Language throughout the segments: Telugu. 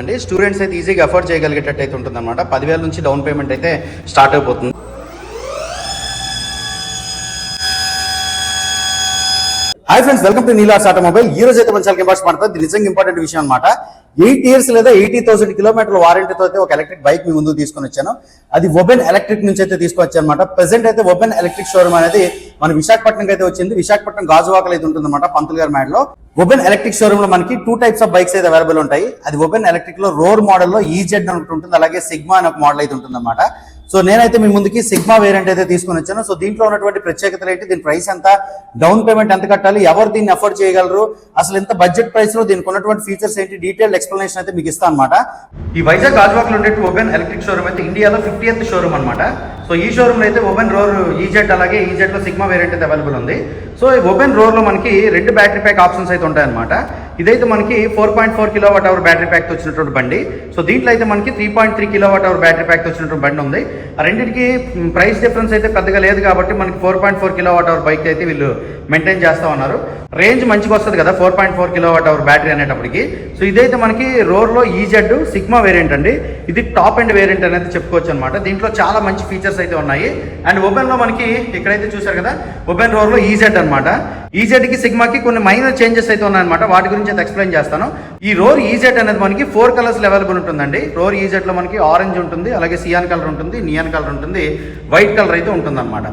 అండి. స్టూడెంట్స్ అయితే ఈజీగా అఫోర్డ్ చేయగలిగేటట్టు అయితే ఉంటుంది అనమాట పదివేల నుంచి డౌన్ పేమెంట్ అయితే స్టార్ట్ అయిపోతుంది. Hi friends welcome to Neelas automobile. ఈ రోజు అయితే మంచి ఇంపార్ట్ పడుతుంది నిజంగా ఇంపార్టెంట్ విషయం అనమాట ఎయిట్ ఇయర్స్ లేదా ఎయిటీ థౌసండ్ కిలోమీటర్ల వారంటీతో అయితే ఒక ఎలక్ట్రిక్ బైక్ మీ ముందు తీసుకొని వచ్చాను. అది ఒబెన్ ఎలక్ట్రిక్ నుంచి అయితే తీసుకొచ్చాను అనమాట ప్రెసెంట్ అయితే ఒబెన్ ఎలక్ట్రిక్ షోరూమ్ అనేది మన విశాఖపట్నంకి అయితే వచ్చింది. విశాఖపట్నం గాజువాకలు అయితే ఉంటుందన్నమాట పంతులు గారి మ్యాడ్లో ఒబెన్ ఎలక్ట్రిక్ షోరూమ్లో మనకి టూ టైప్స్ ఆఫ్ బైక్స్ అయితే అవైలబుల్ ఉంటాయి. అది ఒబెన్ ఎలక్ట్రిక్లో రోడ్ మోడల్లో ఈజెడ్ అని ఉంటుంది. అలాగే సిగ్మా అని ఒక మోడల్ అయితే ఉంటుంది అనమాట సో నేనైతే మీ ముందుకి సిగ్మా వేరియంట్ అయితే తీసుకొని వచ్చాను. సో దీంట్లో ఉన్నటువంటి ప్రత్యేకతలు ఏంటి? దీని ప్రైస్ ఎంత? డౌన్ పేమెంట్ ఎంత కట్టాలి? ఎవరు దీన్ని అఫోర్డ్ చేయగలరు? అసలు ఎంత బడ్జెట్ ప్రైస్లో దీనికి ఉన్నటువంటి ఫీచర్స్ ఏంటి? డీటెయిల్ ఎక్స్ప్లెనేషన్ అయితే మీకు ఇస్తాను అనమాట ఈ వైజాగ్ గాజువాక్లో ఉండే ఓపెన్ ఎలక్ట్రిక్ షోరూమ్ అయితే ఇండియాలో ఫిఫ్టీ ఎత్ షోరూమ్ అనమాట సో ఈ షోరూమ్ అయితే ఓపెన్ రోర్ ఈజెడ్ అలాగే ఈజెట్లో సిగ్మా వేరియంట్ అయితే అవైలబుల్ ఉంది. సో ఈ ఓపెన్ రోర్లో మనకి రెండు బ్యాటరీ ప్యాక్ ఆప్షన్స్ అయితే ఉంటాయన్నమాట. ఇదైతే మనకి four point four kilowatt hour battery pack వచ్చినటువంటి బండి. సో దీంట్లో అయితే మనకి three point three kilowatt hour battery pack వచ్చినటువంటి బండి ఉంది. ఆ రెండింటికి ప్రైస్ డిఫరెన్స్ అయితే పెద్దగా లేదు కాబట్టి మనకి four point four kilowatt hour bike అయితే వీళ్ళు మెయింటైన్ చేస్తా ఉన్నారు. రేంజ్ మంచిగా వస్తుంది కదా four point four kilowatt hour battery అనేటప్పటికి. సో ఇదైతే మనకి రోర్లో ఈజెడ్ సిగ్మా వేరియంట్ అండి. ఇది టాప్ అండ్ వేరియంట్ అనేది చెప్పుకోవచ్చు అనమాట దీంట్లో చాలా మంచి ఫీచర్స్ అయితే ఉన్నాయి. అండ్ ఓపెన్లో మనకి ఇక్కడైతే చూసారు కదా ఓపెన్ రోర్లో ఈజెడ్ అనమాట ఈజెడ్కి సిగ్మాకి కొన్ని మైనర్ చేంజెస్ అయితే ఉన్నాయన్నమాట. వాటి గురించి చేత ఎక్స్ప్లెయిన్ చేస్తాను. ఈ రోర్ ఈజెట్ అనేది మనకి ఫోర్ కలర్స్ అవైలబుల్ ఉంటుందండి. రోర్ ఈజెడ్లో మనకి ఆరెంజ్ ఉంటుంది అలాగే సియాన్ కలర్ ఉంటుంది నియాన్ కలర్ ఉంటుంది వైట్ కలర్ అయితే ఉంటుందన్నమాట.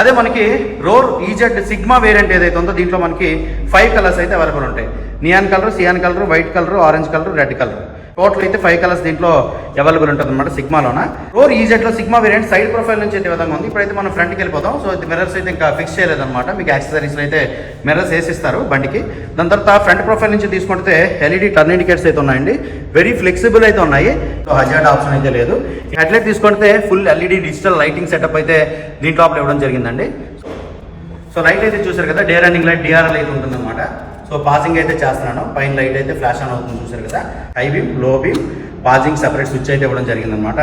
అదే మనకి రోర్ ఈజెట్ సిగ్మా వేరియంట్ ఏదైతే ఉందో దీంట్లో మనకి ఫైవ్ కలర్స్ అయితే అవైలబుల్ ఉంటాయి. Neon colour cyan colour white colour orange colour red colour. Total అయితే ఫైవ్ కలర్స్ దీంట్లో అవైలబుల్ ఉంటుంది అనమాట సిగ్మాలోన. రోర్ ఈజెట్లో సిగ్మా వేరియంట్ సైడ్ ప్రొఫైల్ నుంచి అయితే విధంగా ఉంది. ఇప్పుడైతే మనం ఫ్రంట్కి వెళ్ళిపోతాం. సో ఇది మిర్రర్స్ అయితే ఇంకా ఫిక్స్ చేయలేదన్నమాట. మీకు యాక్సెసరీస్లో అయితే మిర్రర్స్ వేసిస్తారు బండికి. దాని తర్వాత ఫ్రంట్ ప్రొఫైల్ నుంచి తీసుకుంటే ఎల్ఈడి టర్న్ ఇండికేటర్స్ అయితే ఉన్నాయండి. వెరీ ఫ్లెక్సిబుల్ అయితే ఉన్నాయి. సో హజార్డ్ ఆప్షన్ అయితే లేదు. హెడ్లైట్ తీసుకుంటే full LED digital lighting setup అయితే దీంట్లో అప్పుడు ఇవ్వడం జరిగిందండి. సో లైట్ అయితే చూసారు కదా డే రన్నింగ్ లైట్ డిఆర్ఎల్ అయితే ఉంటుందన్నమాట. సో పాసింగ్ అయితే చేస్తున్నాను. పైన లైట్ అయితే ఫ్లాష్ ఆన్ అవుతుంది చూసారు కదా? హై బీమ్లో బీమ్ పాజింగ్ సపరేట్ స్విచ్ అయితే ఇవ్వడం జరిగిందనమాట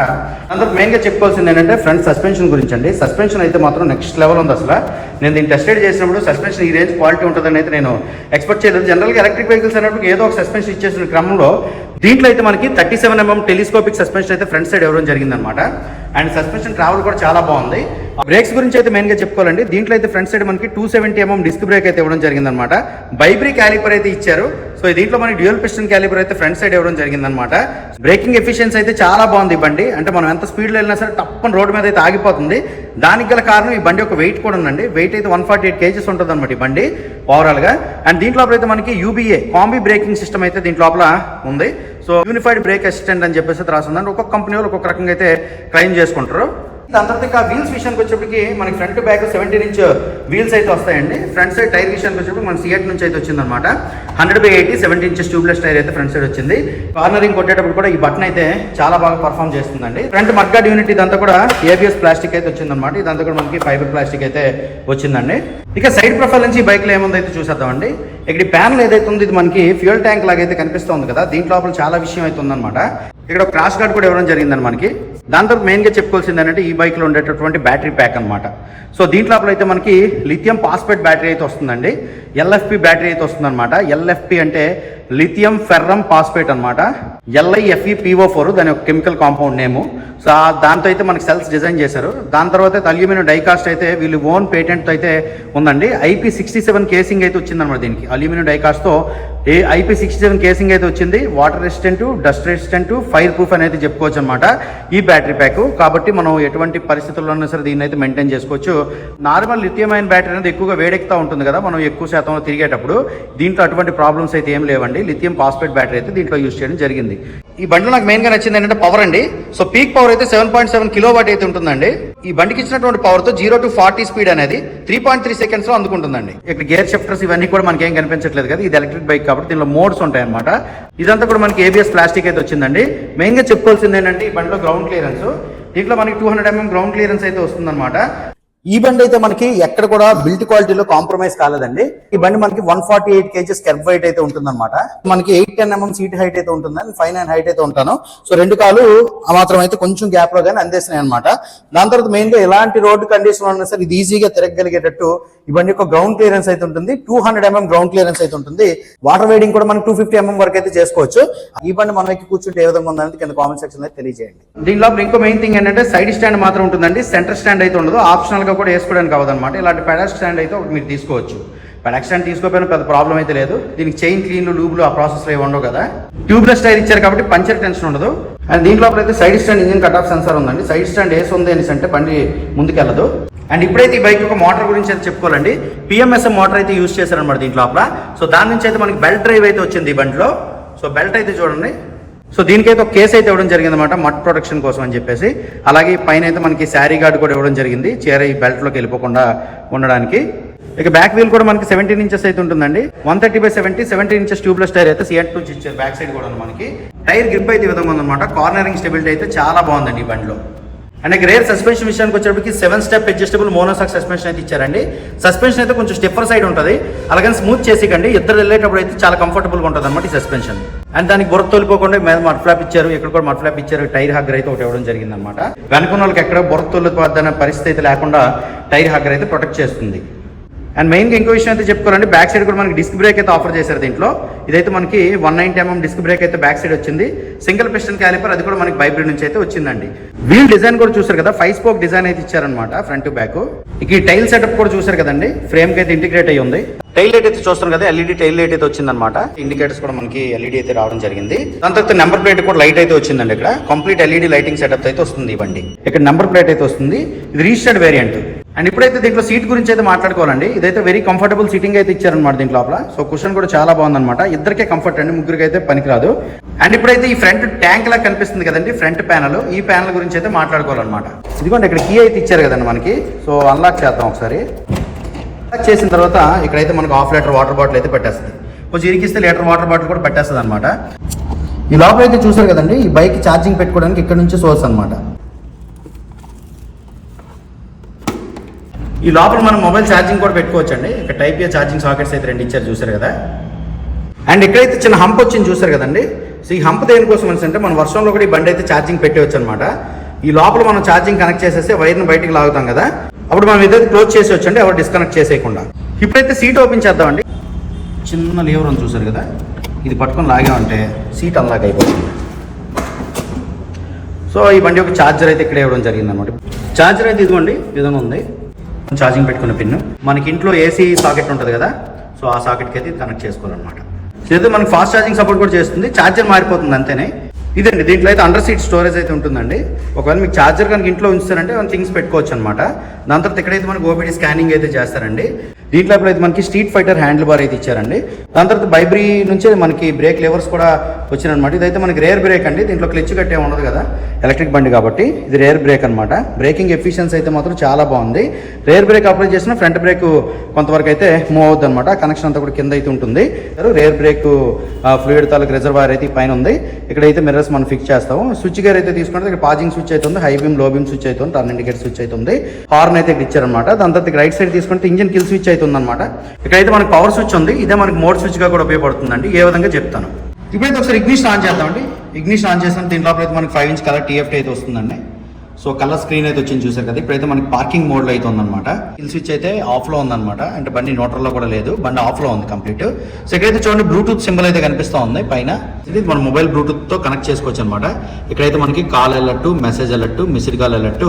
అందరూ మెయిన్గా చెప్పుకోవాల్సింది ఏంటంటే ఫ్రంట్ సస్పెన్షన్ గురించి అండి సస్పెన్షన్ అయితే మాత్రం నెక్స్ట్ లెవెల్ ఉంది అసలు. నేను దీన్ని టెస్ట్ చేసినప్పుడు సస్పెన్షన్ ఈ రేంజ్ క్వాలిటీ ఉంటుందని అయితే నేను ఎక్స్పెక్ట్ చేయలేదు. జనరల్గా ఎలక్ట్రిక్ వెహికల్స్ అనేప్పుడు ఏదో ఒక సస్పెన్షన్ ఇచ్చేసిన క్రమంలో దీంట్లో అయితే మనకి thirty seven MM telescopic suspension అయితే ఫ్రంట్ సైడ్ ఇవ్వడం జరిగిందనమాట అండ్ సస్పెన్షన్ ట్రావెల్ కూడా చాలా బాగుంది. బ్రేక్స్ గురించి అయితే మెయిన్గా చెప్పుకోవాలండి. దీంట్లో అయితే ఫ్రంట్ సైడ్ మనకి two seventy MM disc brake అయితే ఇవ్వడం జరిగిందనమాట బైబ్రీ క్యాలిపర్ అయితే ఇచ్చారు. సో దీంట్లో మనకి డ్యూయల్ పిస్టన్ క్యాలిపర్ అయితే ఫ్రంట్ సైడ్ ఇవ్వడం జరిగిందనమాట బ్రేకింగ్ ఎఫిషియన్సీ అయితే చాలా బాగుంది ఈ బండి. అంటే మనం ఎంత స్పీడ్లో వెళ్ళినా సరే తప్పని రోడ్డు మీద అయితే ఆగిపోతుంది. దానికి గల కారణం ఈ బండి ఒక వెయిట్ కూడా ఉందండి. వెయిట్ అయితే వన్ ఫార్టీ ఎయిట్ కేజెస్ ఉంటుంది అనమాట ఈ బండి ఓవరాల్గా అండ్ దీంట్లో అయితే మనకి యూబీఏ కాంబీ బ్రేకింగ్ సిస్టమ్ అయితే దీంట్లో లోపల ఉంది. సో యూనిఫైడ్ బ్రేక్ అసిస్టెంట్ అని చెప్పేసి రాసిందండి ఒక్కొక్క కంపెనీ వాళ్ళు ఒక్కొక్క రకంగా అయితే క్లెయిమ్ చేసుకుంటారు. దాని తర్వాత ఇంకా వీల్స్ విషయానికి వచ్చేప్పటికి మనకి front back seventeen inch wheels అయితే వస్తాయండి. ఫ్రంట్ సైడ్ టైర్ విషయానికి వచ్చేప్పుడు మన సిఎట్ నుంచి అయితే వచ్చిందనమాట hundred by eighty seventy inches tubeless tyre అయితే ఫ్రంట్ సైడ్ వచ్చింది. కార్నరింగ్ కొట్టేటప్పుడు కూడా ఈ బటన్ అయితే చాలా బాగా పర్ఫామ్ చేస్తుందండి. ఫ్రంట్ మడ్గార్డ్ యూనిట్ ఇదంతా కూడా ఏబిఎస్ ప్లాస్టిక్ అయితే వచ్చిందనమాట ఇదంతా కూడా మనకి ఫైబర్ ప్లాస్టిక్ అయితే వచ్చిందండి. ఇక సైడ్ ప్రొఫైల్ నుంచి ఈ బైక్లో ఏముందో అయితే చూసేద్దామండి. ఇక్కడ ప్యానల్ ఏదైతే ఉంది ఇది మనకి ఫ్యూయల్ ట్యాంక్ లాగా అయితే కనిపిస్తుంది కదా. దీంట్లో చాలా విషయం అయితే ఉందన్నమాట. ఇక్కడ క్రాష్ గార్డ్ కూడా ఇవ్వడం జరిగిందని మనకి. దాంతో మెయిన్గా చెప్పుకోవాల్సింది ఏంటంటే ఈ బైక్లో ఉండేటటువంటి బ్యాటరీ ప్యాక్ అనమాట సో దీంట్లో అయితే మనకి లిథియం పాస్పేట్ బ్యాటరీ అయితే వస్తుందండి. ఎల్ఎఫ్పి బ్యాటరీ అయితే వస్తుందన్నమాట. ఎల్ఎఫ్పి అంటే లిథియం ఫెర్రమ్ పాస్పేట్ అనమాట L I F E P O four దాని యొక్క కెమికల్ కాంపౌండ్ నేము సో దాంతో అయితే మనకి సెల్స్ డిజైన్ చేశారు. దాని తర్వాత అయితే అల్యూమినియం డైకాస్ట్ అయితే వీళ్ళు ఓన్ పేటెంట్ అయితే ఉందండి. ఐపీ సిక్స్టీ సెవెన్ కేసింగ్ అయితే వచ్చిందన్నమాట దీనికి. అల్యూమినియం డైకాస్ట్తో ఏ ఐపీ సిక్స్టీ సెవెన్ కేసింగ్ అయితే వచ్చింది water resistant dust resistant fireproof అనేది చెప్పుకోవచ్చు అనమాట ఈ బ్యాటరీ ప్యాక్. కాబట్టి మనం ఎటువంటి పరిస్థితుల్లో ఉన్నా సరే దీన్ని అయితే మెయింటైన్ చేసుకోవచ్చు. నార్మల్ లిథియం బ్యాటరీ అనేది ఎక్కువగా వేడెక్కుతూ ఉంటుంది కదా మనం ఎక్కువ శాతంలో తిరిగేటప్పుడు దీంట్లో అటువంటి ప్రాబ్లమ్స్ అయితే ఏం లేవండి. లిథియం పాస్పేట్ బ్యాటరీ అయితే దీంట్లో యూస్ చేయడం జరిగింది. ఈ బండిలో నాకు మెయిన్గా నచ్చింది ఏంటంటే పవర్ అండి. సో పీక్ పవర్ అయితే seven point seven kilowatt అయితే ఉంటుందండి. ఈ బండికి ఇచ్చినటువంటి పవర్తో జీరో టు ఫార్టీ స్పీడ్ అనేది త్రీ పాయింట్ త్రీ సెకండ్స్లో అందుకుంటుందండి. ఇక్కడ గేర్ షిఫ్టర్స్ ఇవన్నీ కూడా మనకి ఏం కనిపించట్లేదు కదా ఇది ఎలక్ట్రిక్ బైక్ కాబట్టి దీనిలో మోడ్స్ ఉంటాయి అనమాట ఇదంతా కూడా మనకి ఏబిఎస్ ప్లాస్టిక్ అయితే వచ్చిందండి. మెయిన్గా చెప్పుకోవాల్సింది ఏంటంటే ఈ బండిలో గ్రౌండ్ క్లియరెన్స్ దీంట్లో మనకి two hundred MM ground clearance అయితే వస్తుందన్నమాట. ఈ బండి అయితే మనకి ఎక్కడ కూడా బిల్ట్ క్వాలిటీలో కాంప్రమైజ్ కాలేదండి. ఈ బండి మనకి one forty eight kgs kerb height అయితే ఉంటుందన్నమాట. మనకి eight ten MM seat height అయితే ఉంటుంది అండ్ ఫైవ్ నైన్ హైట్ అయితే ఉంటాను. సో రెండు కాలు మాత్రం అయితే కొంచెం గ్యాప్లో కానీ అందేసినాయి అనమాట దాని తర్వాత మెయిన్గా ఎలాంటి రోడ్డు కండిషన్ ఉన్నా సరే ఇది ఈజీగా తిరగగలిగేటట్టు ఈ బండి యొక్క గ్రౌండ్ క్లియరెన్స్ అయితే ఉంటుంది. Two hundred MM ground clearance అయితే ఉంటుంది. వాటర్ వెయిడింగ్ కూడా మనం టూ ఫిఫ్టీ ఎంఎం వరకు అయితే చేసుకోవచ్చు. ఈ బండి మనం ఎక్కి కూర్చుంటే ఏ విధంగా ఉందనేది కింద కామెంట్ సెక్షన్లో తెలియజేయండి. దీని లోపల ఇంకో మెయిన్ థింగ్ ఏంటంటే సైడ్ స్టాండ్ మాత్రం ఉంటుందండి. సెంటర్ స్టాండ్ అయితే ఉండదు. ఆప్షనల్గా కూడా వేసుకోవడానికి అవ్వదన్నమాట. ఇలాంటి పెడాక్ స్టాండ్ అయితే ఒకటి మీరు తీసుకోవచ్చు. పెడాక్ స్టాండ్ తీసుకోకపోయినా పెద్ద ప్రాబ్లం అయితే లేదు. దీనికి చైన్ క్లీన్లు లూబ్లు ఆ ప్రాసెస్ ఏమి ఉండవు కదా. ట్యూబ్లెస్ టైర్ ఇచ్చారు కాబట్టి పంచర్ టెన్షన్ ఉండదు. అండ్ దీంట్లో అయితే side stand engine cut off sensor ఉందండి. సైడ్ స్టాండ్ వేసి ఉంది అనేసి అంటే బండి ముందుకెళ్ళదు. అండ్ ఇప్పుడైతే ఈ బైక్ యొక్క మోటార్ గురించి అయితే చెప్పుకోవాలండి. పిఎంఎస్ఎం మోటార్ అయితే యూస్ చేశారనమాట దీంట్లో అప్పుడు. సో దాని నుంచి అయితే మనకి బెల్ట్ డ్రైవ్ అయితే వచ్చింది ఈ బండిలో. సో బెల్ట్ అయితే చూడండి. సో దీనికైతే ఒక కేసు అయితే ఇవ్వడం జరిగింది అనమాట ప్రొటెక్షన్ కోసం అని చెప్పేసి. అలాగే పైన అయితే మనకి శారీ గార్డ్ కూడా ఇవ్వడం జరిగింది చీర ఈ బెల్ట్లోకి వెళ్ళిపోకుండా ఉండడానికి. ఇక బ్యాక్ వీల్ కూడా మనకి సెవెంటీన్ ఇంచెస్ అయితే ఉంటుందండి. One thirty by seventy seventeen inches tubeless tyre అయితే సిఎన్ టూ ఇచ్చారు బ్యాక్ సైడ్ కూడా ఉంది మనకి. టైర్ గ్రిప్ అయితే విధంగా ఉందన్నమాట. కార్నరింగ్ స్టెబిలిటీ అయితే చాలా బాగుందండి ఈ బండిలో. అండ్ రేర్ సస్పెన్షన్ విషయానికి వచ్చేటప్పటికి seven step adjustable monoshock suspension అయితే ఇచ్చారండి. సస్పెన్షన్ అయితే కొంచెం స్టెప్పర్ సైడ్ ఉంటుంది. అలాగే స్మూత్ చేసేకండి. ఇద్దరు వెళ్ళేటప్పుడు అయితే చాలా కంఫర్టబుల్గా ఉంటుంది అనమాట ఈ సస్పెన్షన్ అండ్ దానికి బుర్ర తోలిపోకుండా మీద మడ్ ఫ్లాప్ ఇచ్చారు. ఇక్కడ కూడా మడ్ ఫ్లాప్ ఇచ్చారు. టైర్ హగ్గర్ అయితే ఒకటి ఇవ్వడం జరిగింది అనమాట వెనుకున్న వాళ్ళకి ఎక్కడ బుర్ర తోలిపోద్దన్న పరిస్థితి అయితే లేకుండా టైర్ హగ్గర్ అయితే ప్రొటెక్ట్ చేస్తుంది. అండ్ మెయిన్గా ఇంకో విషయం అయితే చెప్పుకోవాలండి బ్యాక్ సైడ్ కూడా మనకి డిస్క్ బ్రేక్ అయితే ఆఫర్ చేశారు దీంట్లో. ఇదైతే మనకి one ninety MM disc brake అయితే బ్యాక్ సైడ్ వచ్చింది. సింగిల్ పిస్టన్ క్యాలిపర్ అది కూడా మనకి బైబ్రిడ్ నుంచి అయితే వచ్చిందండి. వీల్ డిజైన్ కూడా చూసారు కదా ఫైవ్ స్పోక్ డిజైన్ అయితే ఇచ్చారనమాట ఫ్రంట్ బ్యాక్ ఇక ఈ టైల్ సెటప్ కూడా చూసారు కదండి ఫ్రేమ్కి అయితే ఇంటిగ్రేట్ అయ్యి ఉంది. టైల్ లైట్ అయితే చూస్తాం కదా ఎల్ఈడి టైల్ లైట్ అయితే వచ్చిందన్నమాట. ఇండికేటర్స్ కూడా మనకి ఎల్ఈడి అయితే రావడం జరిగింది. దాని తర్వాత నెంబర్ ప్లేట్ కూడా లైట్ అయితే వచ్చిందండి ఇక్కడ. కంప్లీట్ ఎల్ఈడి లైటింగ్ సెటప్ అయితే వస్తుంది ఇవ్వండి ఇక్కడ నెంబర్ ప్లేట్ అయితే వస్తుంది. ఇది రిజిస్టర్డ్ వేరియంట్ అండ్ ఇప్పుడైతే దీంట్లో సీట్ గురించి అయితే మాట్లాడుకోవాలండి. ఇదైతే వెరీ కంఫర్టబుల్ సీటింగ్ అయితే ఇచ్చారనమాట దీంట్లో లోపల. సో కుషన్ కూడా చాలా బాగుందన్నమాట. ఇద్దరికే కంఫర్ట్ అండి ముగ్గురికి అయితే పనికిరాదు. అండ్ ఇప్పుడైతే ఈ ఫ్రంట్ ట్యాంక్ లా కనిపిస్తుంది కదండి ఫ్రంట్ ప్యానల్ ఈ ప్యానల్ గురించి అయితే మాట్లాడుకోవాలన్నమాట. ఇదిగోండి ఇక్కడ కీ అయితే ఇచ్చారు కదండి మనకి. సో అన్లాక్ చేద్దాం ఒకసారి. అన్లాక్ చేసిన తర్వాత ఇక్కడైతే మనకు హాఫ్ లీటర్ వాటర్ బాటిల్ అయితే పెట్టేస్తుంది. కొంచెం ఇరికిస్తే లీటర్ వాటర్ బాటిల్ కూడా పెట్టేస్తుంది అనమాట ఈ లోపల అయితే చూసారు కదండి ఈ బైక్ ఛార్జింగ్ పెట్టుకోవడానికి ఇక్కడ నుంచి సోర్స్ అనమాట ఈ లోపల మనం మొబైల్ ఛార్జింగ్ కూడా పెట్టుకోవచ్చు అండి ఇక్కడ టైప్ ఏ ఛార్జింగ్ సాకెట్స్ అయితే రెండు ఇచ్చారు చూసారు కదా. అండ్ ఇక్కడైతే చిన్న హంప్ వచ్చింది చూసారు కదండి. సో ఈ హంప్ దేనికోసం అనేసి అంటే మనం వర్షంలో కూడా ఈ బండి అయితే ఛార్జింగ్ పెట్టవచ్చు అనమాట ఈ లోపల మనం ఛార్జింగ్ కనెక్ట్ చేసేస్తే వైర్ని బయటికి లాగుతాం కదా. అప్పుడు మనం ఇదైతే క్లోజ్ చేసేవచ్చు అండి ఎవరు డిస్కనెక్ట్ చేసేయకుండా. ఇప్పుడైతే సీట్ ఓపెన్ చేద్దామండి. చిన్న లీవర్ ఉంది చూసారు కదా. ఇది పట్టుకొని లాగామంటే సీట్ అన్లాక్ అయిపోతుంది. సో ఈ బండి యొక్క ఛార్జర్ అయితే ఇక్కడ ఇవ్వడం జరిగింది అనమాట ఛార్జర్ అయితే ఇదిగోండి ఇదిగా విధంగా ఉంది. ఛార్జింగ్ పెట్టుకున్న పిన్. మనకి ఇంట్లో ఏసీ సాకెట్ ఉంటుంది కదా సో ఆ సాకెట్కి అయితే కనెక్ట్ చేసుకోవాలన్నమాట. లేదా మనకి ఫాస్ట్ ఛార్జింగ్ సపోర్ట్ కూడా చేస్తుంది ఛార్జర్ మారిపోతుంది అంతేనే. ఇదండి దీంట్లో అయితే అండర్ సీట్ స్టోరేజ్ అయితే ఉంటుందండి. ఒకవేళ మీకు ఛార్జర్ కనుక ఇంట్లో ఉంచుతారంటే మనం థింగ్స్ పెట్టుకోవచ్చు అనమాట దాని తర్వాత ఇక్కడైతే మనకి ఓపీడీ స్కానింగ్ అయితే చేస్తారండి దీంట్లో అయితే మనకి స్ట్రీట్ ఫైటర్ హ్యాండిల్ బార్ అయితే ఇచ్చారండి. దాని తర్వాత బైబ్రీ నుంచే మనకి బ్రేక్ లెవర్స్ కూడా వచ్చినమాట ఇదైతే మనకి రేర్ బ్రేక్ అండి. దీంట్లో క్లిచ్ కట్టే ఉండదు కదా. ఎలక్ట్రిక్ బండి కాబట్టి ఇది రేర్ బ్రేక్ అనమాట బ్రేకింగ్ ఎఫిషియన్సీ అయితే మాత్రం చాలా బాగుంది. రేర్ బ్రేక్ అప్లై చేసిన ఫ్రంట్ బ్రేక్ కొంతవరకు అయితే మూవ్ అవుద్ది అనమాట కనెక్షన్ అంతా కూడా కింద అయితే ఉంటుంది. రేర్ బ్రేక్ ఫ్లూయిడ్ తాలూకు రిజర్వాయర్ అయితే పైన ఉంది. ఇక్కడైతే మిర్రర్స్ మనం ఫిక్స్ చేస్తాము. స్విచ్ గేర్ అయితే తీసుకుంటే ఇక్కడ పాజింగ్ స్విచ్ అయితే ఉంది. హై బీమ్లో బీమ్ స్విచ్ అయితే ఉంది. టర్న్ ఇండికేటర్ స్విచ్ అయితే ఉంది. హార్న్ అయితే ఇక్కడ ఇచ్చారనమాట దాని తర్వాత రైట్ సైడ్ తీసుకుంటే ఇంజిన్ కిల్ స్విచ్ అయితే ఉందన్నమాట. ఇక్కడైతే మనకి పవర్ స్విచ్ ఉంది. ఇదే మనకి మోడ్ స్విచ్గా కూడా ఉపయోగపడుతుందండి. ఏ విధంగా చెప్తాను. ఇప్పుడైతే ఒకసారి ఇగ్నిషన్ ఆన్ చేద్దామండి. ఇగ్నిషన్ ఆన్ చేసిన దీంట్లో అయితే మనకి ఫైవ్ ఇంచ్ కలర్ టీఎఫ్టీ అయితే వస్తుందండి. సో కలర్ స్క్రీన్ అయితే వచ్చింది చూసారు కదా ఇప్పుడైతే మనకి పార్కింగ్ మోడ్లో అయితే ఉందన్నమాట. హిల్ స్విచ్ అయితే ఆఫ్లో ఉందన్నమాట. అంటే బండి న్యూట్రల్లో కూడా లేదు బండి ఆఫ్లో ఉంది కంప్లీట్ సో ఇక్కడైతే చూడండి బ్లూటూత్ సింబల్ అయితే కనిపిస్తూ ఉంది పైన. ఇది మన మొబైల్ బ్లూటూత్తో కనెక్ట్ చేసుకోవచ్చు అనమాట ఇక్కడైతే మనకి call alert message alert missed call alert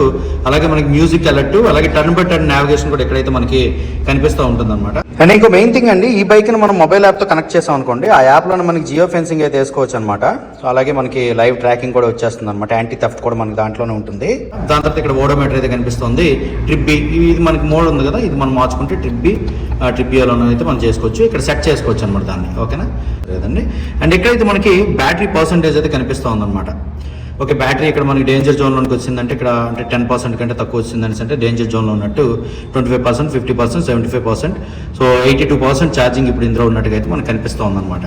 అలాగే మనకి మ్యూజిక్ అలర్ట్ అలాగే టర్న్ బై టర్న్ నావిగేషన్ కూడా ఇక్కడైతే మనకి కనిపిస్తూ ఉంటుంది అనమాట అండ్ ఇంకో మెయిన్ థింగ్ అండి ఈ బైక్ మనం మొబైల్ యాప్తో కనెక్ట్ చేసాం అనుకోండి ఆ యాప్లో మనకి జియో ఫెన్సింగ్ అయితే వేసుకోవచ్చు అనమాట సో అలాగే మనకి లైవ్ ట్రాకింగ్ కూడా వచ్చేస్తుంది అనమాట యాంటీ థెఫ్ట్ కూడా మనకి దాంట్లోనే ఉంటుంది. దాని తర్వాత ఇక్కడ ఓడోమీటర్ అయితే కనిపిస్తుంది. ట్రిప్ బి ఇది మనకి మోడ్ ఉంది కదా ఇది మనం మార్చుకుంటే ట్రిప్ బి ట్రిప్ బిలో అయితే మనం చేసుకోవచ్చు. ఇక్కడ సెట్ చేసుకోవచ్చు అనమాట దాన్ని. ఓకేనా? లేదండి. అండ్ ఇక్కడైతే మనకి బ్యాటరీ పర్సంటేజ్ అయితే కనిపిస్తుంది అనమాట ఓకే బ్యాటరీ ఇక్కడ మనకి డేంజర్ జోన్లోకి వచ్చిందంటే ఇక్కడ అంటే టెన్ పర్సెంట్ కంటే తక్కువ వచ్చిందని అంటే డేంజర్ జోన్లో ఉన్నట్టు twenty five percent fifty percent seventy five percent so eighty two percent charging ఇప్పుడు ఇందులో ఉన్నట్టుగా అయితే మనకు కనిపిస్తూ ఉందన్నమాట.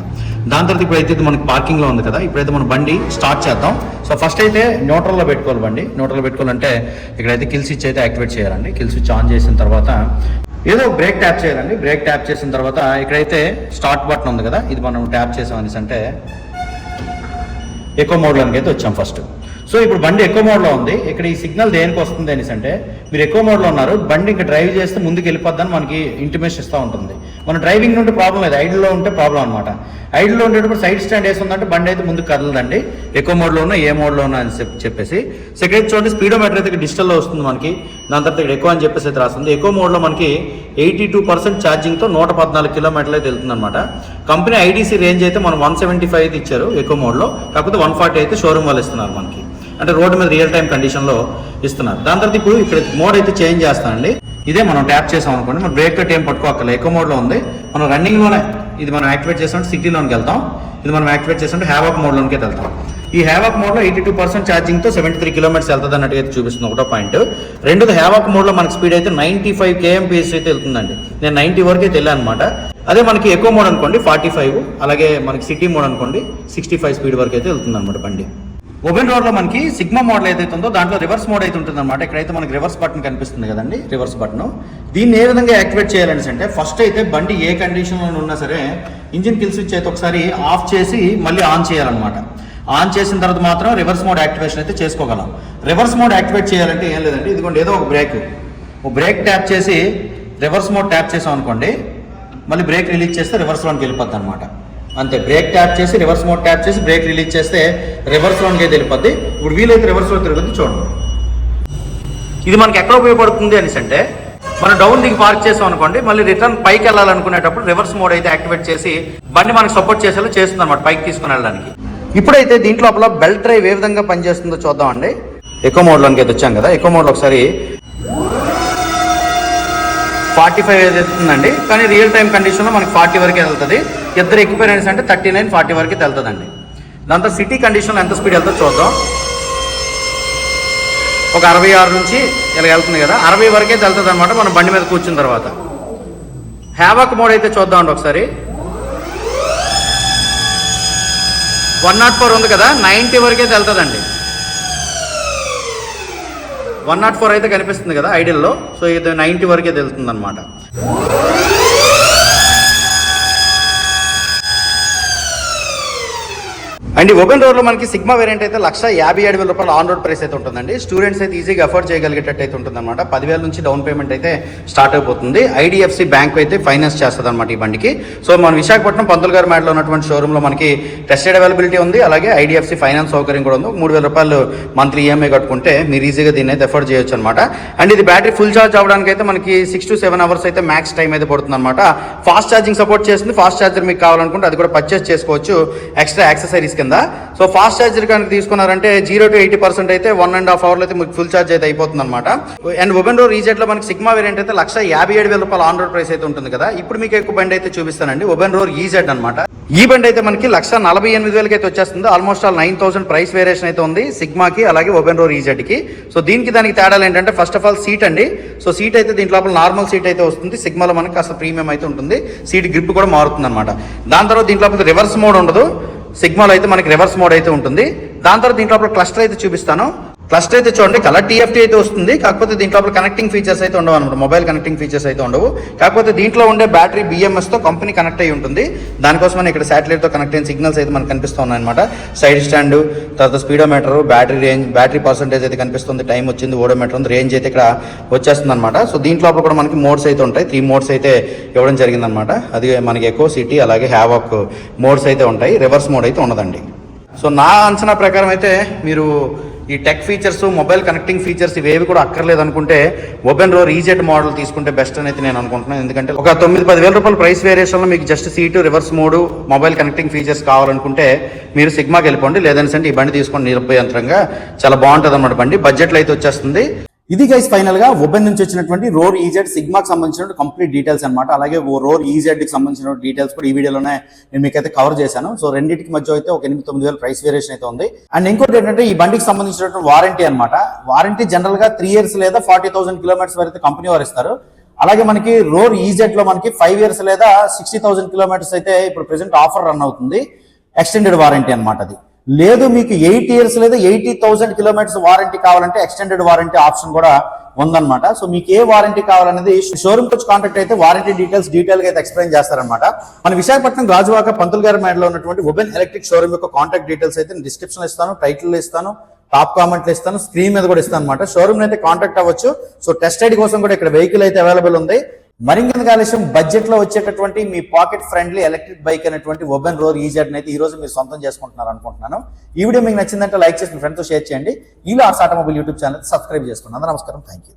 దాని తర్వాత ఇప్పుడైతే ఇది మనకి పార్కింగ్లో ఉంది కదా ఇప్పుడైతే మన బండి స్టార్ట్ చేద్దాం. సో ఫస్ట్ అయితే న్యూట్రల్లో పెట్టుకోవాలి బండి. న్యూట్రల్లో పెట్టుకోవాలంటే ఇక్కడైతే కిల్ స్విచ్ అయితే యాక్టివేట్ చేయాలండి. కిల్ స్విచ్ ఆన్ చేసిన తర్వాత ఏదో బ్రేక్ ట్యాప్ చేయాలండి. బ్రేక్ ట్యాప్ చేసిన తర్వాత ఇక్కడైతే స్టార్ట్ బటన్ ఉంది కదా ఇది మనం ట్యాప్ చేసాం అనేసి అంటే ఎకో మోడ్లోకి అయితే వచ్చాం ఫస్ట్. సో ఇప్పుడు బండి ఎక్కువ మోడ్లో ఉంది. ఇక్కడ ఈ సిగ్నల్ దేనికి వస్తుంది అనేసి అంటే మీరు ఎక్కువ మోడ్లో ఉన్నారు బండి ఇంకా డ్రైవ్ చేస్తే ముందుకు వెళ్ళిపోద్దని మనకి ఇంటిమేషన్ ఇస్తూ ఉంటుంది. మన డ్రైవింగ్ నుండి ప్రాబ్లం లేదు. ఐడిల్లో ఉంటే ప్రాబ్లం అనమాట ఐడిల్లో ఉండేటప్పుడు సైడ్ స్టాండ్ వేసి ఉందంటే బండి అయితే ముందుకు కదలదండి. ఎక్కువ మోడ్లో ఉన్నా ఏ మోడ్లో ఉన్నా అని చెప్పి చెప్పేసి. సెకండ్ చూడండి స్పీడోమీటర్ అయితే డిజిటల్లో వస్తుంది మనకి. దాని తర్వాత ఇక్కడ ఎక్కువ అని చెప్పేసి అయితే రాస్తుంది. ఎక్కువ మోడ్లో మనకి ఎయిటీ టూ పర్సెంట్ ఛార్జింగ్తో నూట పద్నాలుగు కిలోమీటర్లు అయితే వెళ్తుంది అనమాట కంపెనీ ఐడీసీ రేంజ్ అయితే మనం వన్ సెవెంటీ ఫైవ్ అయితే ఇచ్చారు ఎక్కువ మోడ్లో. కాకపోతే వన్ ఫార్టీ అయితే షోరూమ్ వాళ్ళు ఇస్తున్నారు మనకి. అంటే రోడ్డు మీద రియల్ టైం కండిషన్లో ఇస్తున్నారు. దాని తర్వాత ఇప్పుడు ఇక్కడ మోడ్ అయితే చేంజ్ చేస్తానండి. ఇదే మనం ట్యాప్ చేసాం అనుకోండి మనం బ్రేక్ కట్ ఏం పట్టుకోక్కర్లేదు ఎక్కువ మోడ్లో ఉంది. మనం రన్నింగ్లోనే ఇది మనం యాక్టివేట్ చేస్తుంటే సిటీలోకి వెళ్తాం. ఇది మనం యాక్టివేట్ చేస్తుంటే హ్యావాక్ మోడ్లోకి వెళ్తాం. ఈ హ్యావాక్ మోడ్లో ఎయిటీ టూ పర్సెంట్ ఛార్జింగ్తో సెవెంటీ త్రీ కిలోమీటర్స్ వెళ్తుంది అన్నట్టు అయితే చూపిస్తుంది ఒకటో పాయింట్ రెండోది హ్యావాక్ మోడ్లో మనకి స్పీడ్ అయితే నైంటీ ఫైవ్ కేఎంపీఎస్ అయితే వెళ్తుందండి. నేను నైంటీ వరకు అయితే వెళ్ళాను అనమాట అదే మనకి ఎక్కువ మోడ్ అనుకోండి ఫార్టీ ఫైవ్ అలాగే మనకి సిటీ మోడ్ అనుకోండి సిక్స్టీ ఫైవ్ స్పీడ్ వరకు అయితే వెళ్తుంది అనమాట బండి. ఓపెన్ రోడ్లో మనకి సిగ్మా మోడల్ ఏదైతే ఉందో దాంట్లో రివర్స్ మోడ్ అయితే ఉంటుంది అనమాట ఇక్కడైతే మనకి రివర్స్ బటన్ కనిపిస్తుంది కదండి రివర్స్ బటన్. దీన్ని ఏ విధంగా యాక్టివేట్ చేయాలని అంటే ఫస్ట్ అయితే బండి ఏ కండిషన్లో ఉన్నా సరే ఇంజిన్ కిల్ స్విచ్ అయితే ఒకసారి ఆఫ్ చేసి మళ్ళీ ఆన్ చేయాలన్నమాట. ఆన్ చేసిన తర్వాత మాత్రం రివర్స్ మోడ్ యాక్టివేషన్ అయితే చేసుకోగలం. రివర్స్ మోడ్ యాక్టివేట్ చేయాలంటే ఏం లేదండి ఇదిగోండి ఏదో ఒక బ్రేక్. ఒక బ్రేక్ ట్యాప్ చేసి రివర్స్ మోడ్ ట్యాప్ చేసాం అనుకోండి మళ్ళీ బ్రేక్ రిలీజ్ చేస్తే రివర్స్లోకి వెళ్ళిపోద్ది అనమాట అంతే బ్రేక్ ట్యాప్ చేసి రివర్స్ మోడ్ ట్యాప్ చేసి బ్రేక్ రిలీజ్ చేస్తే రివర్స్లోకి తెలిపద్ది. ఇప్పుడు వీలైతే రివర్స్లో తిరుగుతుంది చూడండి. ఇది మనకి ఎక్కడ ఉపయోగపడుతుంది అనేసి అంటే మనం డౌన్ దిగి పార్క్ చేసాం అనుకోండి మళ్ళీ రిటర్న్ పైకి వెళ్ళాలనుకునేటప్పుడు రివర్స్ మోడ్ అయితే యాక్టివేట్ చేసి బండి మనకి సపోర్ట్ చేసేలా చేస్తుంది అనమాట పైకి తీసుకుని వెళ్ళడానికి. ఇప్పుడైతే దీంట్లో లోపల బెల్ట్ డ్రైవ్ ఏ విధంగా పనిచేస్తుందో చూద్దామండి. ఎక్కువ మోడ్లోకి అయితే వచ్చాం కదా ఎక్కువ మోడ్లో ఒకసారి ఫార్టీ ఫైవ్ వెళ్తుందండి కానీ రియల్ టైం కండిషన్లో మనకి ఫార్టీ వరకే వెళ్తుంది. ఇద్దరు ఎక్విపరెన్స్ అంటే థర్టీ నైన్ ఫార్టీ వరకు వెళ్తుందండి దాంతో సిటీ కండిషన్లో ఎంత స్పీడ్ వెళ్తుందో చూద్దాం. ఒక అరవై ఆరు నుంచి ఇలా వెళ్తుంది కదా అరవై వరకే వెళ్తుంది అనమాట మనం బండి మీద కూర్చున్న తర్వాత. హ్యావాక్ మోడ్ అయితే చూద్దామండి ఒకసారి. వన్ నాట్ ఫోర్ ఉంది కదా నైంటీ వరకే వెళ్తుందండి వన్ నాట్ ఫోర్ అయితే కనిపిస్తుంది కదా ఐడియల్లో సో ఇది నైంటీ వరకే తెలుతుంది అనమాట అండ్ ఓపెన్ రోడ్లో మనకి సిగ్మా వేరియంట్ అయితే లక్ష యాభై ఏడు వేల రూపాయలు ఆన్ రోడ్ ప్రైస్ అయితే ఉంటుందండి. స్టూడెంట్స్ అయితే ఈజీగా అఫోర్డ్ చేయగలిగేటట్టు అయితే ఉంటుందన్నమాట. పదివేల నుంచి డౌన్ పేమెంట్ అయితే స్టార్ట్ అయిపోతుంది. ఐడిఎఫ్సి బ్యాంక్ అయితే ఫైనాన్స్ చేస్తుంది అనమాట ఈ బండికి. సో మన విశాఖపట్నం పంతులు గారి మేడలో ఉన్నటువంటి షోరూమ్లో మనకి టెస్టెడ్ అవైలబిలిటీ ఉంది. అలాగే ఐడిఎఫ్సి ఫైనాన్స్ సౌకర్యం కూడా ఉంది. మూడు వేల రూపాయలు మంత్లీ ఈఎంఐ కట్టుకుంటే మీరు ఈజీగా దీన్ని అయితే అఫోర్డ్ చేయొచ్చు అనమాట అండ్ ఇది బ్యాటరీ ఫుల్ ఛార్జ్ అవ్వడానికి అయితే మనకి సిక్స్ టు సెవెన్ అవర్స్ అయితే మ్యాక్స్ టైం అయితే పడుతుంది అనమాట ఫాస్ట్ ఛార్జింగ్ సపోర్ట్ చేస్తుంది. ఫాస్ట్ ఛార్జర్ మీకు కావాలనుకుంటే అది కూడా పర్చేస్ చేసుకోవచ్చు. ఎక్స్ట్రా యాక్సెసరీస్ కింద. సో ఫాస్ట్ ఛార్జర్ కనుక తీసుకున్నారంటే జీరో టు ఎయిటీ పర్సెంట్ అయితే వన్ అండ్ హాఫ్ అవర్లో అయితే మీకు ఫుల్ ఛార్జ్ అయితే అయిపోతుంది అనమాట అండ్ ఓపెన్ డోర్ రీజెట్లో మనకి సిగ్మా వేరియంట్ అయితే లక్ష యాభై ఏడు వేల రూపాయల ఆన్ రోడ్ ప్రైస్ అయితే ఉంటుంది కదా. ఇప్పుడు మీకు ఎక్కువ బండి అయితే చూపిస్తానండి. ఓపెన్ రోర్ ఈజెడ్ అనమాట ఈ బండి అయితే మనకి లక్ష నలభై ఎనిమిది వేలకి అయితే వచ్చేస్తుంది. Almost all nine thousand price variation అయితే ఉంది సిగ్మాకి అలాగే ఓపెన్ రోర్ ఈజెడ్కి. సో దీనికి దానికి తేడాలు ఏంటంటే ఫస్ట్ ఆఫ్ ఆల్ సీట్ అండి. సో సీట్ అయితే దీంట్లో లోపల నార్మల్ సీట్ అయితే వస్తుంది. సిగ్మాలో మనకి కాస్త ప్రీమియం అయితే ఉంటుంది. సీట్ గ్రిప్ కూడా మారుతుంది అనమాట దాని తర్వాత దీంట్లో రివర్స్ మోడ్ ఉండదు. సిగ్మాలో అయితే మనకి రివర్స్ మోడ్ అయితే ఉంటుంది. దాని తర్వాత దీంట్లో క్లస్టర్ అయితే చూపిస్తాను. క్లస్టర్ అయితే చూడండి కలర్ టీఎఫ్టీ అయితే వస్తుంది. కాకపోతే దీంట్లో కనెక్టింగ్ ఫీచర్స్ అయితే ఉండవు అనమాట మొబైల్ కనెక్టింగ్ ఫీచర్స్ అయితే ఉండవు. కాకపోతే దీంట్లో ఉండే బ్యాటరీ బిఎంఎస్తో కంపెనీ కనెక్ట్ అయి ఉంటుంది. దానికోసమని ఇక్కడ శాటిలైట్తో కనెక్ట్ అయిన సిగ్నల్స్ అయితే మనకు కనిపిస్తూ ఉన్నాయన్నమాట. సైడ్ స్టాండ్ తర్వాత speedometer battery range battery percentage అయితే కనిపిస్తుంది. టైం వచ్చింది ఓడోమీటర్ ఉంది రేంజ్ అయితే ఇక్కడ వచ్చేస్తుంది అనమాట సో దీంట్లో కూడా మనకి మోడ్స్ అయితే ఉంటాయి. త్రీ మోడ్స్ అయితే ఇవ్వడం జరిగిందనమాట అది మనకి ఎక్కువ సిటీ అలాగే హ్యావాక్ మోడ్స్ అయితే ఉంటాయి. రివర్స్ మోడ్ అయితే ఉండదండి. సో నా అంచనా ప్రకారం అయితే మీరు ఈ tech features mobile connecting features ఇవేవి కూడా అక్కర్లేదు అనుకుంటే ఓపెన్ రోర్ రీజెట్ మోడల్ తీసుకుంటే బెస్ట్ అని అయితే నేను అనుకుంటున్నాను. ఎందుకంటే ఒక తొమ్మిది పది వేల రూపాయల ప్రైస్ వేరియేషన్లో మీకు just seat reverse mode mobile connecting features కావాలనుకుంటే మీరు సిగ్మాకి వెళ్ళిపోండి. లేదని ఈ బండి తీసుకోండి నిరుపయంత్రంగా చాలా బాగుంటుంది అనమాట బండి. బడ్జెట్లో అయితే వచ్చేస్తుంది. ఇది గైస్ ఫైనల్గా ఉబెన్ నుంచి వచ్చినటువంటి రోర్ ఈజెడ్ సిగ్మాకి సంబంధించిన కంప్లీట్ డీటెయిల్స్ అనమాట అలాగే ఓ రోర్ ఈజెడ్కి సంబంధించిన డీటెయిల్స్ కూడా ఈ వీడియోలోనే నేను మీకైతే కవర్ చేశాను. సో రెండింటికి మధ్య అయితే ఒక ఎనిమిది తొమ్మిది వేల ప్రైస్ వేరియేషన్ అయితే ఉంది. అండ్ ఇంకోటి ఏంటంటే ఈ బండికి సంబంధించినటువంటి వారంటీ అనమాట వారంటీ జనరల్గా త్రీ ఇయర్స్ లేదా ఫార్టీ థౌసండ్ కిలోమీటర్స్ వరకు కంపెనీ వారు ఇస్తారు. అలాగే మనకి రోర్ ఈజెడ్లో మనకి ఫైవ్ ఇయర్స్ లేదా సిక్స్టీ థౌసండ్ కిలోమీటర్స్ అయితే ఇప్పుడు ప్రెసెంట్ ఆఫర్ రన్ అవుతుంది. ఎక్స్టెండెడ్ వారంటీ అనమాట అది. లేదు మీకు ఎయిట్ ఇయర్స్ లేదా ఎయిటీ థౌసండ్ కిలోమీటర్స్ వారంటీ కావాలంటే ఎక్స్టెండెడ్ వారంటీ ఆప్షన్ కూడా ఉందన్నమాట. సో మీకు ఏ వారంటీ కావాలనేది షోరూమ్ వచ్చి కాంటాక్ట్ అయితే వారంటీ డీటెయిల్స్ డీటెయిల్గా అయితే ఎక్స్ప్లెయిన్ చేస్తారనమాట మన విశాఖపట్నం రాజువాక పంతులు గారి మేడలో ఉన్నటువంటి ఉబెన్ ఎలక్ట్రిక్ షోరూమ్ యొక్క కాంటాక్ట్ డీటెయిల్స్ అయితే నేను డిస్క్రిప్షన్ ఇస్తాను టైటిల్ ఇస్తాను టాప్ కామెంట్లు ఇస్తాను స్క్రీన్ మీద కూడా ఇస్తాను అనమాట షోరూమ్ అయితే కాంటాక్ట్ అవ్వచ్చు. సో టెస్ట్ ఐడి కోసం కూడా ఇక్కడ వెహికల్ అయితే అవైలబుల్ ఉంది. మరింకెందుకు కాలుష్యం బడ్జెట్లో వచ్చేటటువంటి మీ పాకెట్ ఫ్రెండ్లీ ఎలక్ట్రిక్ బైక్ అనేటువంటి ఒబెన్ రోర్ ఈజెడ్ అయితే ఈ రోజు మీరు సొంతం చేసుకుంటున్నారు అనుకుంటున్నాను. ఈ వీడియో మీకు నచ్చిందంటే లైక్ చేసి మీ ఫ్రెండ్తో షేర్ చేయండి. ఇలా ఆర్స్ ఆటోమొబైల్ యూట్యూబ్ ఛానల్ సబ్స్క్రైబ్ చేసుకోండి అందరూ నమస్కారం. Thank you